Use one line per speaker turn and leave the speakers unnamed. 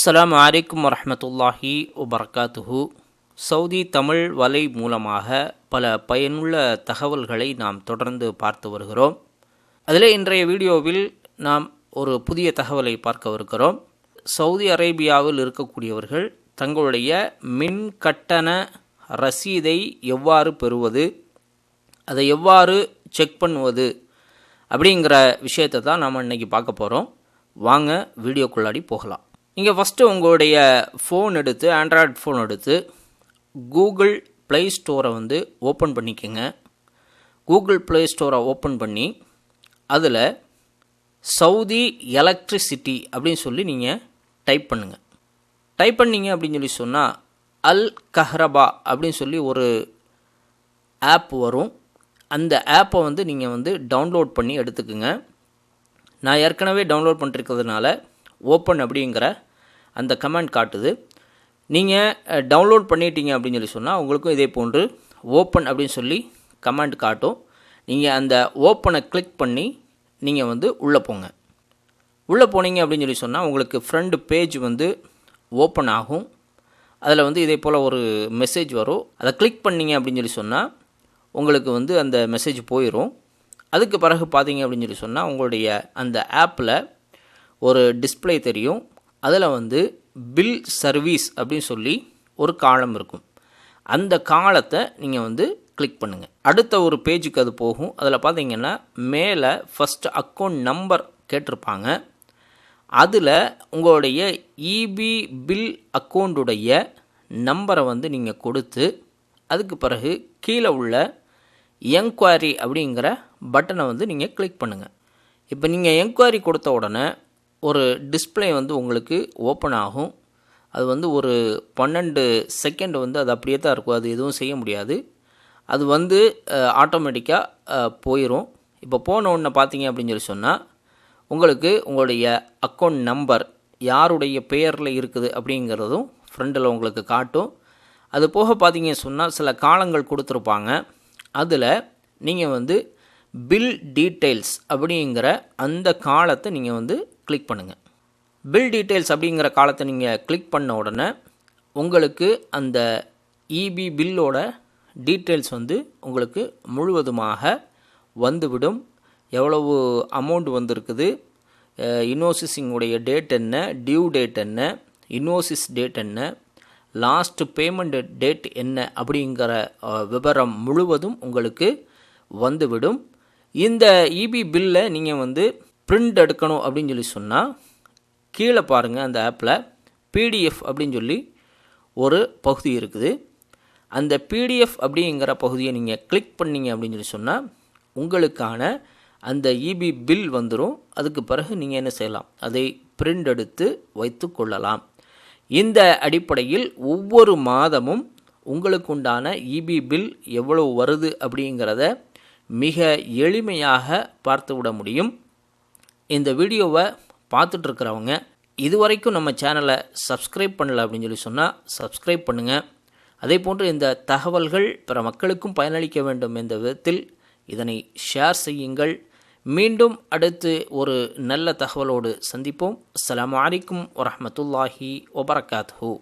அஸ்லாம் வலைக்கம் வரமத்துல்லாஹி வபர்காத்துஹு. சவுதி தமிழ் வலை மூலமாக பல பயனுள்ள தகவல்களை நாம் தொடர்ந்து பார்த்து வருகிறோம். அதில் இன்றைய வீடியோவில் நாம் ஒரு புதிய தகவலை பார்க்கவிருக்கிறோம் சவுதி அரேபியாவில் இருக்கக்கூடியவர்கள் தங்களுடைய மின் கட்டண ரசீதை எவ்வாறு பெறுவது அதை எவ்வாறு செக் பண்ணுவது அப்படிங்கிற விஷயத்தை தான் நாம் இன்றைக்கி பார்க்க போகிறோம் வாங்க வீடியோக்குள்ளாடி போகலாம். நீங்கள் ஃபஸ்ட்டு உங்களுடைய ஃபோன் எடுத்து ஆண்ட்ராய்ட் ஃபோன் எடுத்து கூகுள் ப்ளே ஸ்டோரை வந்து ஓப்பன் பண்ணிக்கோங்க. கூகுள் ப்ளே ஸ்டோரை ஓப்பன் பண்ணி அதில் சவுதி எலக்ட்ரிசிட்டி அப்படின்னு சொல்லி நீங்கள் டைப் பண்ணுங்கள் டைப் பண்ணீங்க அப்படின்னு சொல்லி சொன்னால் அல் கஹ்ரபா அப்படின்னு சொல்லி ஒரு ஆப் வரும். அந்த ஆப்பை வந்து நீங்கள் வந்து டவுன்லோட் பண்ணி எடுத்துக்குங்க. நான் ஏற்கனவே டவுன்லோட் பண்ணிருக்கிறதுனால ஓப்பன் அப்படிங்கிற அந்த கமெண்ட் காட்டுது. நீங்கள் டவுன்லோட் பண்ணிட்டீங்க அப்படின்னு சொல்லி சொன்னால் உங்களுக்கும் இதே போன்று ஓப்பன் அப்படின்னு சொல்லி கமெண்ட் காட்டும். நீங்கள் அந்த ஓப்பனை கிளிக் பண்ணி நீங்கள் வந்து உள்ளே போங்க. உள்ளே போனீங்க அப்படின்னு சொல்லி சொன்னால் உங்களுக்கு ஃப்ரண்ட் பேஜ் வந்து ஓப்பன் ஆகும். அதில் வந்து இதே போல் ஒரு மெசேஜ் வரும். அதை கிளிக் பண்ணீங்க அப்படின்னு சொல்லி சொன்னால் உங்களுக்கு வந்து அந்த மெசேஜ் போயிடும் அதுக்கு பிறகு பார்த்தீங்க அப்படின்னு சொல்லி சொன்னால் உங்களுடைய அந்த ஆப்பில் ஒரு டிஸ்பிளே தெரியும். அதில் வந்து பில் சர்வீஸ் அப்படின்னு சொல்லி ஒரு காலம் இருக்கும். அந்த காலத்தை நீங்கள் வந்து கிளிக் பண்ணுங்கள் அடுத்த ஒரு பேஜுக்கு அது போகும். அதில் பார்த்தீங்கன்னா மேலே ஃபஸ்ட்டு அக்கௌண்ட் நம்பர் கேட்டிருப்பாங்க. அதில் உங்களுடைய இபி பில் அக்கௌண்ட்டுடைய நம்பரை வந்து நீங்கள் கொடுத்து அதுக்கு பிறகு கீழே உள்ள என்கொயரி அப்படிங்கிற பட்டனை வந்து நீங்கள் கிளிக் பண்ணுங்கள் இப்போ நீங்கள் என்கொயரி கொடுத்த உடனே ஒரு டிஸ்ப்ளே வந்து உங்களுக்கு ஓப்பன் ஆகும். அது வந்து ஒரு பன்னெண்டு செகண்ட் வந்து அது அப்படியே தான் இருக்கும். அது எதுவும் செய்ய முடியாது. அது வந்து ஆட்டோமேட்டிக்காக போயிடும் இப்போ போன உடனே பார்த்தீங்க அப்படின்னு சொல்லி சொன்னால் உங்களுக்கு உங்களுடைய அக்கௌண்ட் நம்பர் யாருடைய பெயரில் இருக்குது அப்படிங்கிறதும் ஃப்ரெண்டில் உங்களுக்கு காட்டும். அது போக பார்த்தீங்க சொன்னால் சில காலங்கள் கொடுத்துருப்பாங்க. அதில் நீங்கள் வந்து பில் டீட்டெயில்ஸ் அப்படிங்கிற அந்த காலத்தை நீங்கள் வந்து கிளிக் பண்ணுங்கள் பில் டீட்டெயில்ஸ் அப்படிங்கிற காலத்தை நீங்கள் கிளிக் பண்ண உடனே உங்களுக்கு அந்த இபி பில்லோட டீட்டெயில்ஸ் வந்து உங்களுக்கு முழுவதுமாக வந்துவிடும். எவ்வளவு அமௌண்ட் வந்திருக்குது? இன்வோசிஸிங்குடைய டேட் என்ன? டியூ டேட் என்ன? இன்னோசிஸ் டேட் என்ன? லாஸ்ட் பேமெண்ட் டேட் என்ன? அப்படிங்கிற விவரம் முழுவதும் உங்களுக்கு வந்துவிடும். இந்த இபி பில்லை நீங்கள் வந்து பிரிண்ட் எடுக்கணும் அப்படின்னு சொல்லி சொன்னால் கீழே பாருங்கள் அந்த ஆப்பில் பிடிஎஃப் அப்படின்னு சொல்லி ஒரு பகுதி இருக்குது. அந்த பிடிஎஃப் அப்படிங்கிற பகுதியை நீங்கள் கிளிக் பண்ணீங்க அப்படின்னு சொல்லி சொன்னால் உங்களுக்கான அந்த இபி பில் வந்துடும் அதுக்கு பிறகு நீங்கள் என்ன செய்யலாம்? அதை பிரிண்ட் எடுத்து வைத்து கொள்ளலாம். இந்த அடிப்படையில் ஒவ்வொரு மாதமும் உங்களுக்கு உண்டான இபி பில் எவ்வளவு வருது அப்படிங்கிறத மிக எளிமையாக பார்த்து விட முடியும். இந்த வீடியோவை பார்த்துட்ருக்கிறவங்க இது வரைக்கும் நம்ம சேனலை சப்ஸ்கிரைப் பண்ணலை அப்படின்னு சொல்லி சொன்னால் சப்ஸ்கிரைப் பண்ணுங்கள் அதே போன்று இந்த தகவல்கள் பிற மக்களுக்கும் பயனளிக்க வேண்டும் என்ற விதத்தில் இதனை ஷேர் செய்யுங்கள். மீண்டும் அடுத்து ஒரு நல்ல தகவலோடு சந்திப்போம். அஸ்லாம் வலைக்கும் வரமத்துல்லாஹி வபரகாத்ஹூ